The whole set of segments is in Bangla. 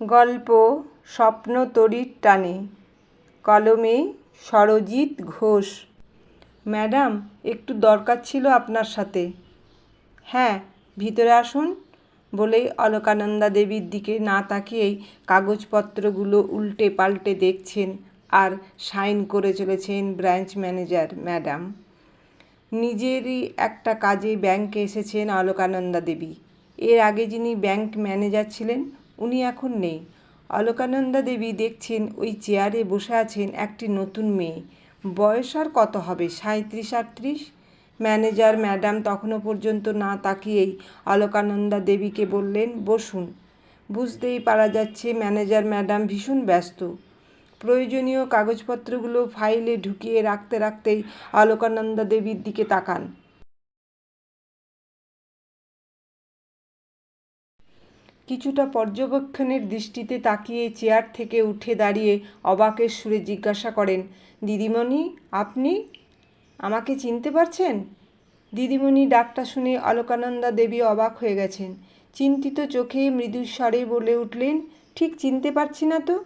গল্প, স্বপ্ন তড়িৎ টানে। কলমে সরজিৎ ঘোষ। ম্যাডাম, একটু দরকার ছিল আপনার সাথে। হ্যাঁ ভিতরে আসুন। বলেই অলকানন্দা দেবীর দিকে না তাকিয়েই কাগজপত্রগুলো উল্টে পাল্টে দেখছেন আর সাইন করে চলেছেন ব্রাঞ্চ ম্যানেজার ম্যাডাম। নিজেরই একটা কাজে ব্যাংকে এসেছেন অলকানন্দা দেবী। এর আগে যিনি ব্যাংক ম্যানেজার ছিলেন উনি এখন নেই। অলকানন্দা দেবী দেখছেন ওই চেয়ারে বসে আছেন একটি নতুন মেয়ে। বয়স আর কত হবে? সাঁত্রিশ আটত্রিশ? ম্যানেজার, ম্যাডাম তখনও পর্যন্ত না তাকিয়েই অলকানন্দা দেবীকে বললেন, বসুন। বুঝতেই পারা যাচ্ছে ম্যানেজার, ম্যাডাম ভীষণ ব্যস্ত। প্রয়োজনীয় কাগজপত্রগুলো ফাইলে ঢুকিয়ে রাখতে, রাখতেই অলকানন্দা দেবীর দিকে তাকান। কিছুটা পর্যবেক্ষণের দৃষ্টিতে তাকিয়ে চেয়ার থেকে উঠে দাঁড়িয়ে অবাকের সুরে জিজ্ঞাসা করেন, দিদিমণি, আপনি? আমাকে চিনতে পারছেন? দিদিমণি ডাকটা শুনে অলকানন্দা দেবী অবাক হয়ে গেছেন। চিন্তিত চোখে মৃদু স্বরে বলে উঠলেন, ঠিক চিনতে পারছি না তো?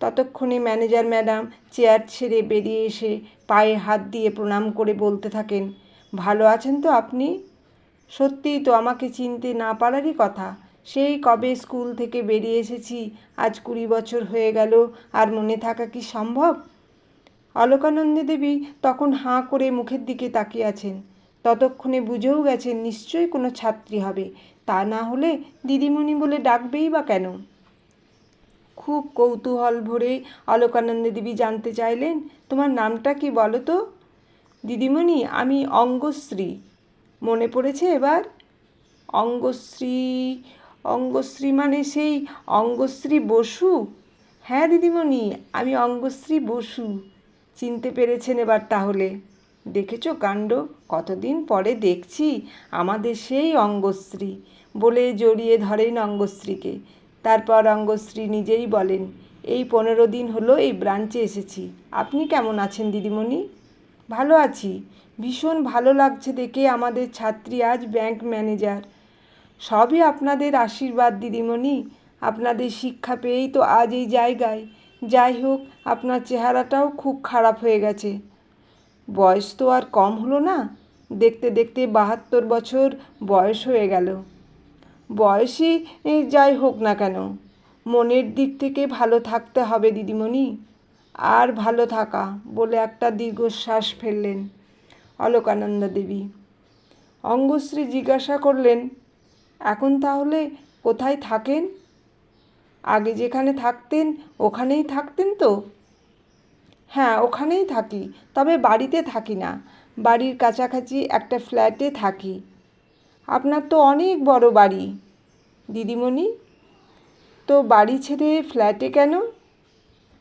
ততক্ষণে ম্যানেজার ম্যাডাম চেয়ার ছেড়ে বেরিয়ে এসে পায়ে হাত দিয়ে প্রণাম করে বলতে থাকেন, ভালো আছেন তো আপনি? সত্যিই তো, আমাকে চিনতে না পারারই কথা। সেই কবে স্কুল থেকে বেরিয়ে এসেছি? আজ কুড়ি বছর হয়ে গেল, আর মনে থাকা কি সম্ভব? অলকানন্দে দেবী তখন হাঁ করে মুখের দিকে তাকিয়ে আছেন। ততক্ষণে বুঝেও গেছেন নিশ্চয়ই কোনো ছাত্রী হবে। তা না হলে দিদিমণি বলে ডাকবেই বা কেন? খুব কৌতূহল ভরে অলকানন্দে দেবী জানতে চাইলেন, তোমার নামটা কি বলো তো? দিদিমণি, আমি অঙ্গশ্রী। মনে পড়েছে এবার? অঙ্গশ্রী অঙ্গশ্রী মানে সেই অঙ্গশ্রী বসু? হ্যাঁ দিদিমণি, আমি অঙ্গশ্রী বসু। চিনতে পেরেছেন এবার তাহলে। দেখেছ কাণ্ড? কতদিন পরে দেখছি আমাদের সেই অঙ্গশ্রী। বলে জড়িয়ে ধরেন অঙ্গশ্রীকে। তারপর অঙ্গশ্রী নিজেই বলেন, এই পনেরো দিন হলো এই ব্রাঞ্চে এসেছি। আপনি কেমন আছেন দিদিমণি? ভালো আছি। ভীষণ ভালো লাগছে দেখে আমাদের ছাত্রী আজ ব্যাংক ম্যানেজার। সবই আপনাদের আশীর্বাদ, দিদিমণি। আপনাদের শিক্ষা পেয়েই তো আজ এই জায়গায়। যাই হোক, আপনার চেহারাটাও খুব খারাপ হয়ে গেছে। বয়স তো আর কম হলো না। দেখতে দেখতে বাহাত্তর বছর বয়স হয়ে গেল। বয়সই যাই হোক না কেন। মনের দিক থেকে ভালো থাকতে হবে, দিদিমণি। আর ভালো থাকা বলে একটা দীর্ঘশ্বাস ফেললেন অলকানন্দা দেবী। অঙ্গশ্রী জিজ্ঞাসা করলেন এখন তাহলে কোথায় থাকেন? আগে যেখানে থাকতেন, ওখানেই থাকতেন তো? হ্যাঁ ওখানেই থাকি, তবে বাড়িতে থাকি না। বাড়ির কাছাকাছি একটা ফ্ল্যাটে থাকি। আপনার তো অনেক বড় বাড়ি। দিদিমণি, তো বাড়ি ছেড়ে ফ্ল্যাটে কেন?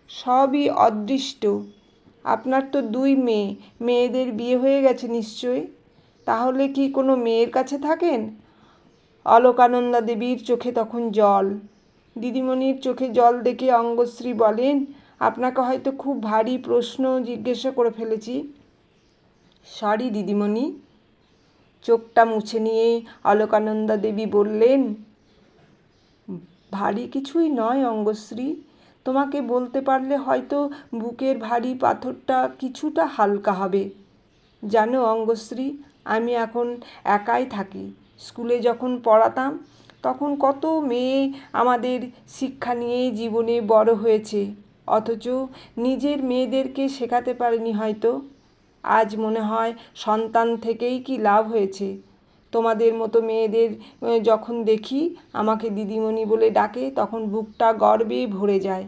সবই অদৃষ্ট। আপনার তো দুই মেয়ে, মেয়েদের বিয়ে হয়ে গেছে নিশ্চয়ই। তাহলে কি কোনো মেয়ের কাছে থাকেন? অলকানন্দা দেবীর চোখে তখন জল। দিদিমণির চোখে জল দেখে অঙ্গশ্রী বলেন, আপনাকে হয়তো খুব ভারী প্রশ্ন জিজ্ঞাসা করে ফেলেছি। সরি দিদিমণি। চোখটা মুছে নিয়ে অলকানন্দা দেবী বললেন, ভারী কিছুই নয় অঙ্গশ্রী। তোমাকে বলতে পারলে হয়তো বুকের ভারী পাথরটা কিছুটা হালকা হবে। জানো অঙ্গশ্রী, আমি এখন একাই থাকি। স্কুলে যখন পড়াতাম, তখন কত মেয়ে আমাদের শিক্ষা নিয়ে জীবনে বড় হয়েছে। অথচ নিজের মেয়েদেরকে শেখাতে পারেনি হয়তো। আজ মনে হয় সন্তান থেকেই কি লাভ হয়েছে। তোমাদের মতো মেয়েদের যখন দেখি আমাকে দিদিমণি বলে ডাকে, তখন বুকটা গর্বে ভরে যায়।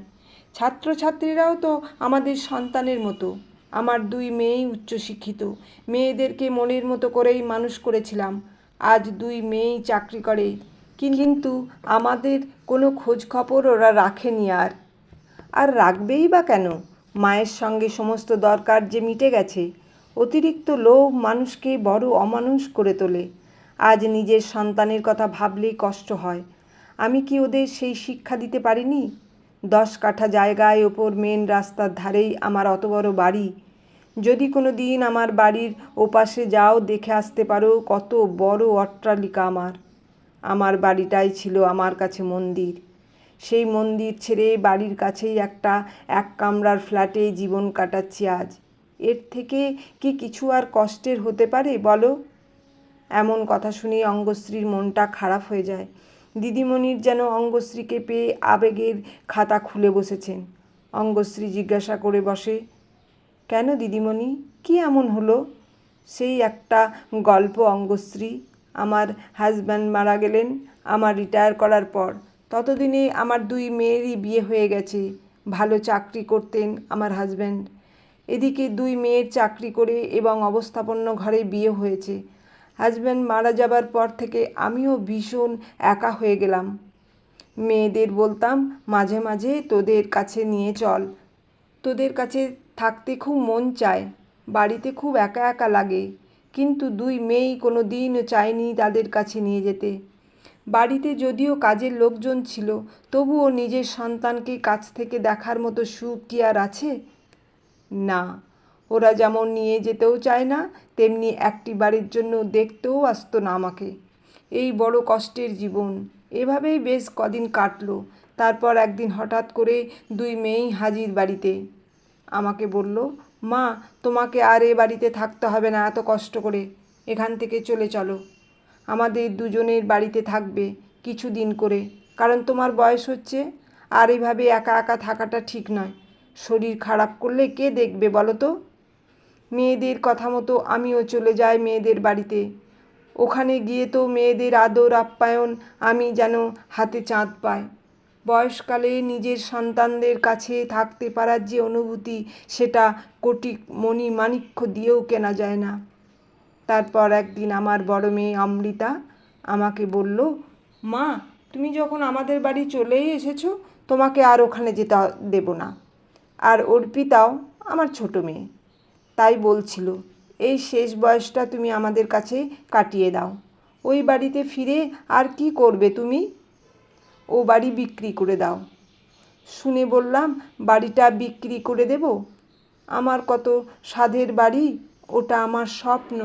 ছাত্রছাত্রীরাও তো আমাদের সন্তানের মতো। আমার দুই মেয়েই উচ্চশিক্ষিত। মেয়েদেরকে মনের মতো করেই মানুষ করেছিলাম। আজ দুই মেয়েই চাকরি করে। কিন্তু আমাদের কোনো খোঁজ খবর ওরা রাখেনি আর। আর রাখবেই বা কেন? মায়ের সঙ্গে সমস্ত দরকার যে মিটে গেছে। অতিরিক্ত লোভ মানুষকে বড় অমানুষ করে তোলে। আজ নিজের সন্তানের কথা ভাবলেই কষ্ট হয়। আমি কি ওদের সেই শিক্ষা দিতে পারিনি? দশ কাঠা জায়গায় ওপর মেন রাস্তার ধারেই আমার অত বড় বাড়ি। যদি কোনো দিন আমার বাড়ির ওপাশে যাও, দেখে আসতে পারো কত বড় অট্টালিকা আমার। আমার বাড়িটাই ছিল আমার কাছে মন্দির। সেই মন্দির ছেড়ে বাড়ির কাছেই একটা এক কামরার ফ্ল্যাটে জীবন কাটাচ্ছি আজ। এর থেকে কি কিছু আর কষ্টের হতে পারে, বলো? এমন কথা শুনে অঙ্গশ্রীর মনটা খারাপ হয়ে যায়। দিদিমণির যেন অঙ্গশ্রীকে পেয়ে আবেগের খাতা খুলে বসেছেন। অঙ্গশ্রী জিজ্ঞাসা করে বসে কেন দিদিমণি? কি এমন হলো? সেই একটা গল্প, অঙ্গশ্রী। আমার হাজব্যান্ড মারা গেলেন, আমার রিটায়ার করার পর। ততদিনে আমার দুই মেয়েরই বিয়ে হয়ে গেছে। ভালো চাকরি করতেন আমার হাজব্যান্ড এদিকে দুই মেয়ের চাকরি করে এবং অবস্থাপন্ন ঘরে বিয়ে হয়েছে। হাজব্যান্ড মারা যাবার পর থেকে আমিও ভীষণ একা হয়ে গেলাম। মেয়েদের বলতাম, মাঝে মাঝে তোদের কাছে নিয়ে চল। তোদের কাছে থাকতে খুব মন চায়, বাড়িতে খুব একা একা লাগে। কিন্তু দুই মেয়েই কোনো দিনও চায়নি তাদের কাছে নিয়ে যেতে। বাড়িতে যদিও কাজের লোকজন ছিল, তবুও নিজের সন্তানকে কাছ থেকে দেখার মতো সুখ কি আর আছে? না, ওরা যেমন নিয়ে যেতেও চায় না, তেমনি একটি বাড়ির জন্য দেখতেও আসতো না আমাকে। এই বড় কষ্টের জীবন। এভাবেই বেশ কদিন কাটলো। তারপর একদিন হঠাৎ করে দুই মেয়েই হাজির বাড়িতে। আমাকে বলল, মা, তোমাকে আর এ বাড়িতে থাকতে হবে না, এত কষ্ট করে। এখান থেকে চলে চলো। আমাদের দুজনের বাড়িতে থাকবে কিছু দিন করে। কারণ তোমার বয়স হচ্ছে, আর এভাবে একা একা থাকাটা ঠিক নয়। শরীর খারাপ করলে কে দেখবে বলো তো? মেয়েদের কথা মতো আমিও চলে যাই মেয়েদের বাড়িতে। ওখানে গিয়ে তো মেয়েদের আদর, আপ্যায়ন, আমি যেন হাতে চাঁদ পাই। বয়সকালে নিজের সন্তানদের কাছে থাকতে পারার যে অনুভূতি, সেটা কোটি মণি মাণিক্য দিয়েও কেনা যায় না। তারপর একদিন আমার বড় মেয়ে অমৃতা আমাকে বলল, মা, তুমি যখন আমাদের বাড়ি চলেই এসেছ, তোমাকে আর ওখানে যেতে দেব না। আর অর্পিতাও আমার ছোট মেয়ে। তাই বলছিল, এই শেষ বয়সটা তুমি আমাদের কাছে কাটিয়ে দাও। ওই বাড়িতে ফিরে আর কি করবে তুমি? ও বাড়ি বিক্রি করে দাও। শুনে বললাম, বাড়িটা বিক্রি করে দেব? আমার কত সাধের বাড়ি, ওটা আমার স্বপ্ন।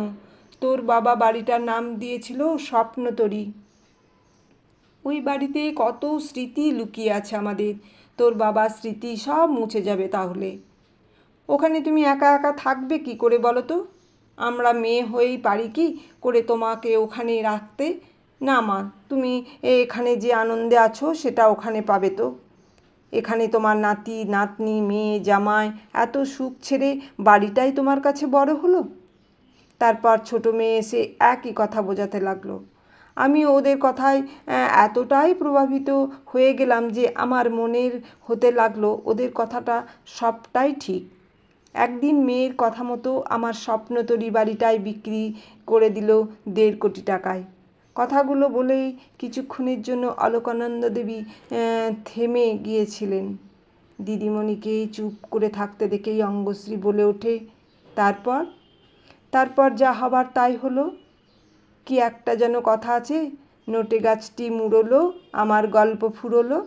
তোর বাবা বাড়িটার নাম দিয়েছিল স্বপ্নতরী ওই বাড়িতে কত স্মৃতি লুকিয়ে আছে আমাদের। তোর বাবার স্মৃতি সব মুছে যাবে তাহলে। ওখানে তুমি একা একা থাকবে কি করে বলো তো? আমরা মেয়ে হয়েই পারি কি করে তোমাকে ওখানে রাখতে? না মা, তুমি এখানে যে আনন্দে আছো সেটা ওখানে পাবে তো। এখানে তোমার নাতি, নাতনি, মেয়ে, জামাই এত সুখ ছেড়ে বাড়িটাই তোমার কাছে বড় হলো? তারপর ছোট মেয়ে এসে একই কথা বোঝাতে লাগল। আমি ওদের কথায় এতটাই প্রভাবিত হয়ে গেলাম যে আমার মনের হতে লাগল ওদের কথাটা সবটাই ঠিক। একদিন মেয়ের কথা মতো আমার স্বপ্নতরী বাড়িটাই বিক্রি করে দিল দেড় কোটি টাকায়। কথাগুলো বলেই কিছুক্ষণের জন্য অলোকানন্দ দেবী থেমে গিয়েছিলেন। দিদিমণিকে চুপ করে থাকতে দেখেই অঙ্গশ্রী বলে ওঠে, তারপর? তারপর যা হবার তাই হলো। কি একটা যেন কথা আছে, নোটে গাছটি মুড়লো, আমার গল্প ফুরলো।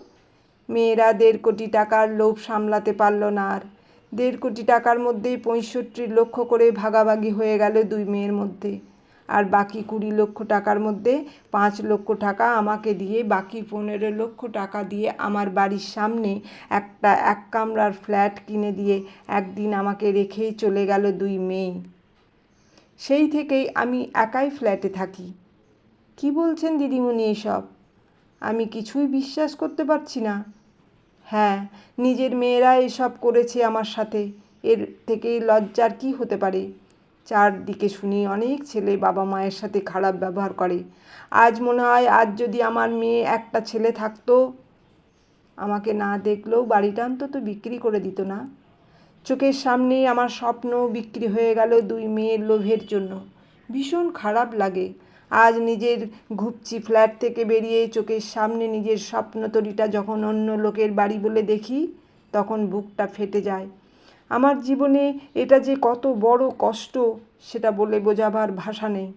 মেয়েরা দেড় কোটি টাকার লোভ সামলাতে পারল না আর। দেড় কোটি টাকার মধ্যেই পঁয়ষট্টি লক্ষ করে ভাগাভাগি হয়ে গেল দুই মেয়ের মধ্যে। আর বাকি কুড়ি লক্ষ টাকার মধ্যে পাঁচ লক্ষ টাকা আমাকে দিয়ে, বাকি পনেরো লক্ষ টাকা দিয়ে আমার বাড়ির সামনে একটা এক কামরার ফ্ল্যাট কিনে দিয়ে একদিন আমাকে রেখেই চলে গেল দুই মেয়ে। সেই থেকেই আমি একাই ফ্ল্যাটে থাকি। কি বলছেন দিদিমণি এসব? আমি কিছুই বিশ্বাস করতে পারছি না। হ্যাঁ নিজের মেয়েরা এসব করেছে আমার সাথে। এর থেকে লজ্জার কি হতে পারে? চারদিকে শুনি অনেক ছেলে বাবা মায়ের সাথে খারাপ ব্যবহার করে। আজ মনে হয়, আজ যদি আমার মেয়ে একটা ছেলে থাকতো, আমাকে না দেখলেও বাড়িটা অন্তত বিক্রি করে দিত না। চোখের সামনেই আমার স্বপ্ন বিক্রি হয়ে গেল দুই মেয়ের লোভের জন্য। ভীষণ খারাপ লাগে। আজ নিজের ঘুপচি ফ্ল্যাট থেকে বেরিয়ে চোখের সামনে নিজের স্বপ্নতরীটা যখন অন্য লোকের বাড়ি বলে দেখি, তখন বুকটা ফেটে যায়। আমার জীবনে এটা যে কত বড় কষ্ট সেটা বলে বোঝাবার ভাষা নেই।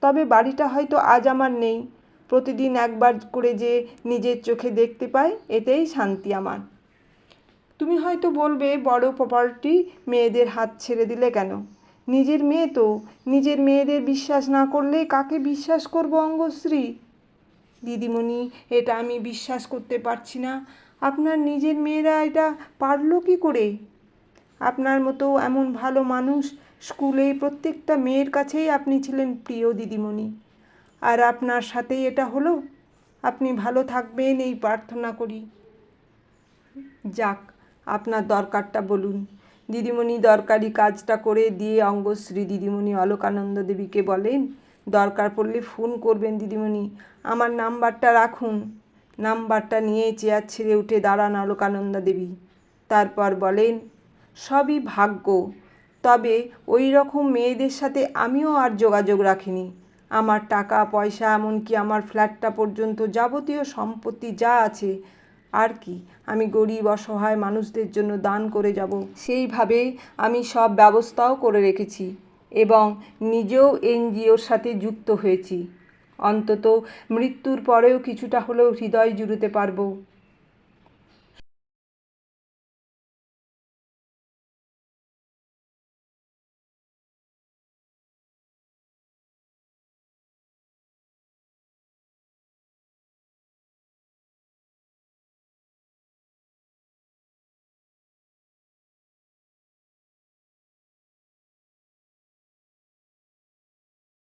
তবে বাড়িটা হয়তো আজ আমার নেই। প্রতিদিন একবার করে যে নিজের চোখে দেখতে পাই, এতেই শান্তি আমার। তুমি হয়তো বলবে, বড় প্রপার্টি মেয়েদের হাত ছেড়ে দিলে কেন? নিজের মেয়ে তো। নিজের মেয়েদের বিশ্বাস না করলে কাকে বিশ্বাস করব অঙ্গশ্রী? দিদিমণি, এটা আমি বিশ্বাস করতে পারছি না। আপনার নিজের মেয়েরা এটা পারল কি করে? আপনার মতো এমন ভালো মানুষ স্কুলে প্রত্যেকটা মেয়ের কাছেই আপনি ছিলেন প্রিয় দিদিমণি। আর আপনার সাথেই এটা হলো। আপনি ভালো থাকবেন এই প্রার্থনা করি। যাক, আপনার দরকারটা বলুন। দিদিমণি দরকারি কাজটা করে দিয়ে অঙ্গশ্রী দিদিমণি অলকানন্দ দেবীকে বলেন, দরকার পড়লে ফোন করবেন দিদিমণি। আমার নাম্বারটা রাখুন। নাম্বারটা নিয়ে চেয়ার ছেড়ে উঠে দাঁড়ান অলকানন্দ দেবী। তারপর বলেন সবই ভাগ্য। তবে ওই রকম মেয়েদের সাথে আমিও আর যোগাযোগ রাখিনি। আমার টাকা, পয়সা, এমনকি আমার ফ্ল্যাটটা পর্যন্ত যাবতীয় সম্পত্তি যা আছে, আর কি আমি গরিব, অসহায় মানুষদের জন্য দান করে যাব, সেইভাবে আমি সব ব্যবস্থাও করে রেখেছি এবং নিজেও এনজিওর সাথে যুক্ত হয়েছি। অন্তত মৃত্যুর পরেও কিছুটা হলেও হৃদয় জুড়তে পারব।